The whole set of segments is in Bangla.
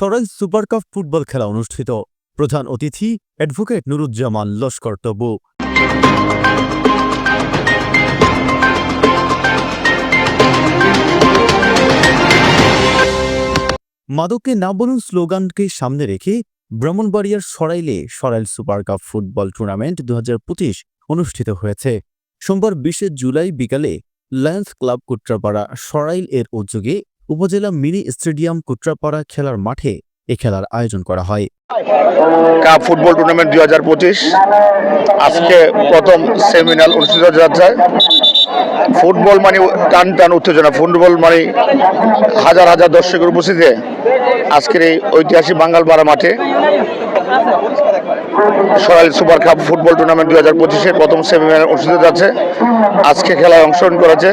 সরাই সুপার কাপ ফুটবল খেলা অনুষ্ঠিত। প্রধান অতিথি, অ্যাডভোকেট নুরুজ্জামান লস্কর তবু। মাদককে না বলুন স্লোগানকে সামনে রেখে ব্রাহ্মণবাড়িয়ার সরাইলে Sarail super cup football tournament দু অনুষ্ঠিত হয়েছে। সোমবার বিশে জুলাই বিকালে লায়ন্স ক্লাব কুট্রাপাড়া সরাইল এর উদ্যোগে উপজেলা মিনি স্টেডিয়াম কুট্রাপাড়া খেলার মাঠে এ খেলার আয়োজন করা হয়। কাপ ফুটবল টুর্নামেন্ট দুই হাজার পঁচিশ। আজকে প্রথম সেমিনার অনুষ্ঠিত যাচ্ছে। ফুটবল মানে টান টান উত্তেজনা, ফুটবল মানে হাজার হাজার দর্শকের উপস্থিতিতে আজকের এই ঐতিহাসিক বাঙ্গালপাড়া মাঠে Sarail super cup football tournament দু হাজার পঁচিশের প্রথম সেমিনার অনুষ্ঠিত যাচ্ছে আজকে খেলায় অংশগ্রহণ করেছে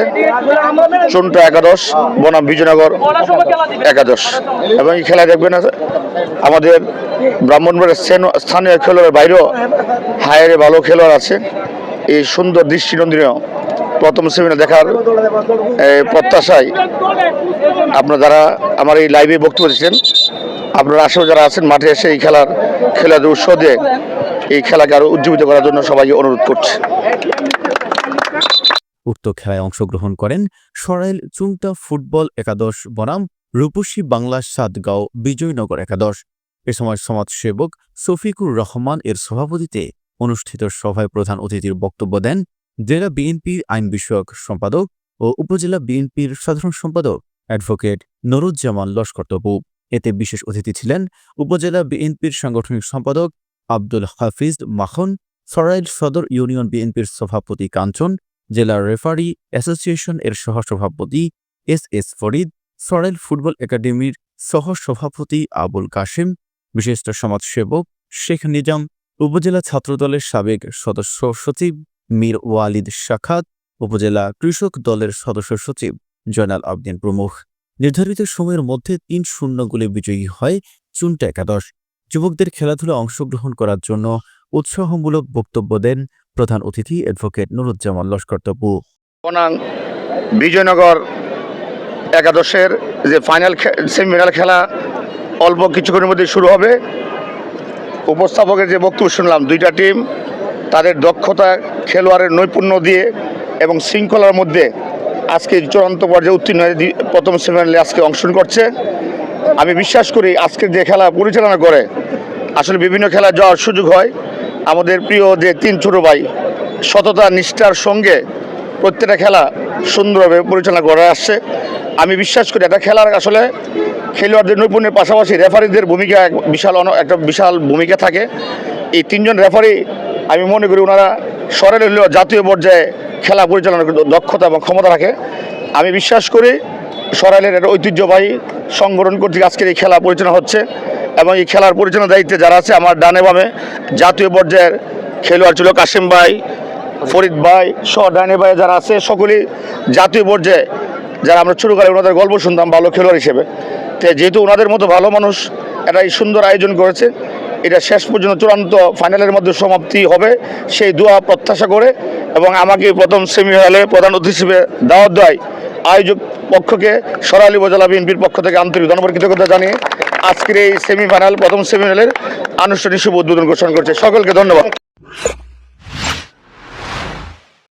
চুনটা একাদশ, বনাম বিজয়নগর একাদশ। এবং এই খেলায় দেখবেন আমাদের ব্রাহ্মণবাড়ির স্থান- স্থানীয় খেলোয়াড়ের বাইরেও হায়ারে ভালো খেলোয়াড় আছে। এই সুন্দর দৃষ্টিনন্দনীয় প্রথম সেমিনার দেখার প্রত্যাশায় আপনারা যারা আমার এই লাইভে বক্তব্য দিচ্ছেন, আপনারা আশেপাশে যারা আছেন, মাঠে এসে এই খেলার খেলার উৎস দিয়ে এই খেলাকে আরও উজ্জীবিত করার জন্য সবাই অনুরোধ করছে। উক্ত খেলায় অংশগ্রহণ করেন সরাইল চুংটা ফুটবল একাদশ বনাম, রূপসী বাংলা সাতগাঁও বিজয়নগর একাদশ। এ সময় সমাজসেবক শফিকুর রহমান এর সভাপতিতে অনুষ্ঠিত সভায় প্রধান অতিথির বক্তব্য দেন জেলা বিএনপির আইন বিষয়ক সম্পাদক ও উপজেলা বিএনপির সাধারণ সম্পাদক অ্যাডভোকেট নরুজ্জামান লস্কর তবু এতে বিশেষ অতিথি ছিলেন উপজেলা বিএনপির সাংগঠনিক সম্পাদক আব্দুল হাফিজ মাখন, সরাইল সদর ইউনিয়ন বিএনপির সভাপতি কাঞ্চন, জেলা রেফারি অ্যাসোসিয়েশন এর সহসভাপতি S S Farid, Sarail football একাডেমির সহসভাপতি আবুল কাশিম, বিশিষ্ট সমাজসেবক শেখ নিজাম, উপজেলা ছাত্রদলের সাবেক সদস্য সচিব মীর ওয়ালিদ শাখাত, উপজেলা কৃষক দলের সদস্য সচিব জয়নাল আবদিন প্রমুখ। নির্ধারিত সময়ের মধ্যে তিন শূন্য গোলে বিজয়ী হয় চুনটা একাদশ। যুবকদের খেলাধুলা অংশগ্রহণ করার জন্য উৎসাহমূলক বক্তব্য দেন প্রধান অতিথি অ্যাডভোকেট নুরুজ্জামান লস্কর তবু বনাং বিজয়নগর একাদশের যে ফাইনাল সেমিফাইনাল খেলা অল্প কিছুক্ষণের মধ্যে শুরু হবে। উপস্থাপকের যে বক্তব্য শুনলাম, দুইটা টিম তাদের দক্ষতা খেলোয়াড়ের নৈপুণ্য দিয়ে এবং শৃঙ্খলার মধ্যে আজকে চূড়ান্ত পর্যায়ে উত্তীর্ণ হয়ে প্রথম সেমিফাইনালে আজকে অংশগ্রহণ করছে। আমি বিশ্বাস করি আজকের যে খেলা পরিচালনা করে, আসলে বিভিন্ন খেলা যাওয়ার সুযোগ হয়। আমাদের প্রিয় যে তিন ছোট ভাই, সততা, নিষ্ঠার সঙ্গে প্রত্যেকটা খেলা সুন্দরভাবে পরিচালনা করে আসছে। আমি বিশ্বাস করি একটা খেলার আসলে খেলোয়াড়দের নৈপুণ্যের পাশাপাশি রেফারিদের ভূমিকা এক বিশাল একটা বিশাল ভূমিকা থাকে। এই তিনজন রেফারি, আমি মনে করি ওনারা সরেল হলেও জাতীয় পর্যায়ে খেলা পরিচালনার দক্ষতা এবং ক্ষমতা রাখে। আমি বিশ্বাস করি সরাইলের একটা ঐতিহ্যবাহী সংগঠন কর্তৃক আজকের এই খেলা পরিচালনা হচ্ছে এবং এই খেলার পরিচালনার দায়িত্বে যারা আছে আমার ডানে বামে জাতীয় পর্যায়ের খেলোয়াড় ছিল কাশিম ভাই, ফরিদ ভাই, সহ ডানে ভাই যারা আছে, সকলেই জাতীয় পর্যায়ে যারা আমরা করে ওনাদের গল্প শুনতাম ভালো খেলোয়াড় হিসেবে। তো যেহেতু ওনাদের মতো ভালো মানুষ একটা এই সুন্দর আয়োজন করেছে। এটা শেষ পর্যন্ত চূড়ান্ত ফাইনালের মধ্যে সমাপ্তি হবে। সেই দোয়া প্রত্যাশা করে এবং আমাকে প্রথম সেমিফাইনালে প্রধান অতিথি হিসেবে দাওয়াত দেয় আয়োজক পক্ষকে সরালি উপজেলা বিএনপির পক্ষ থেকে আন্তরিক ধন্যবাদ কৃতজ্ঞতা জানিয়ে আজকের এই সেমিফাইনাল প্রথম সেমিফাইনালের আনুষ্ঠানিক শুভ উদ্বোধন ঘোষণা করছে। সকলকে ধন্যবাদ।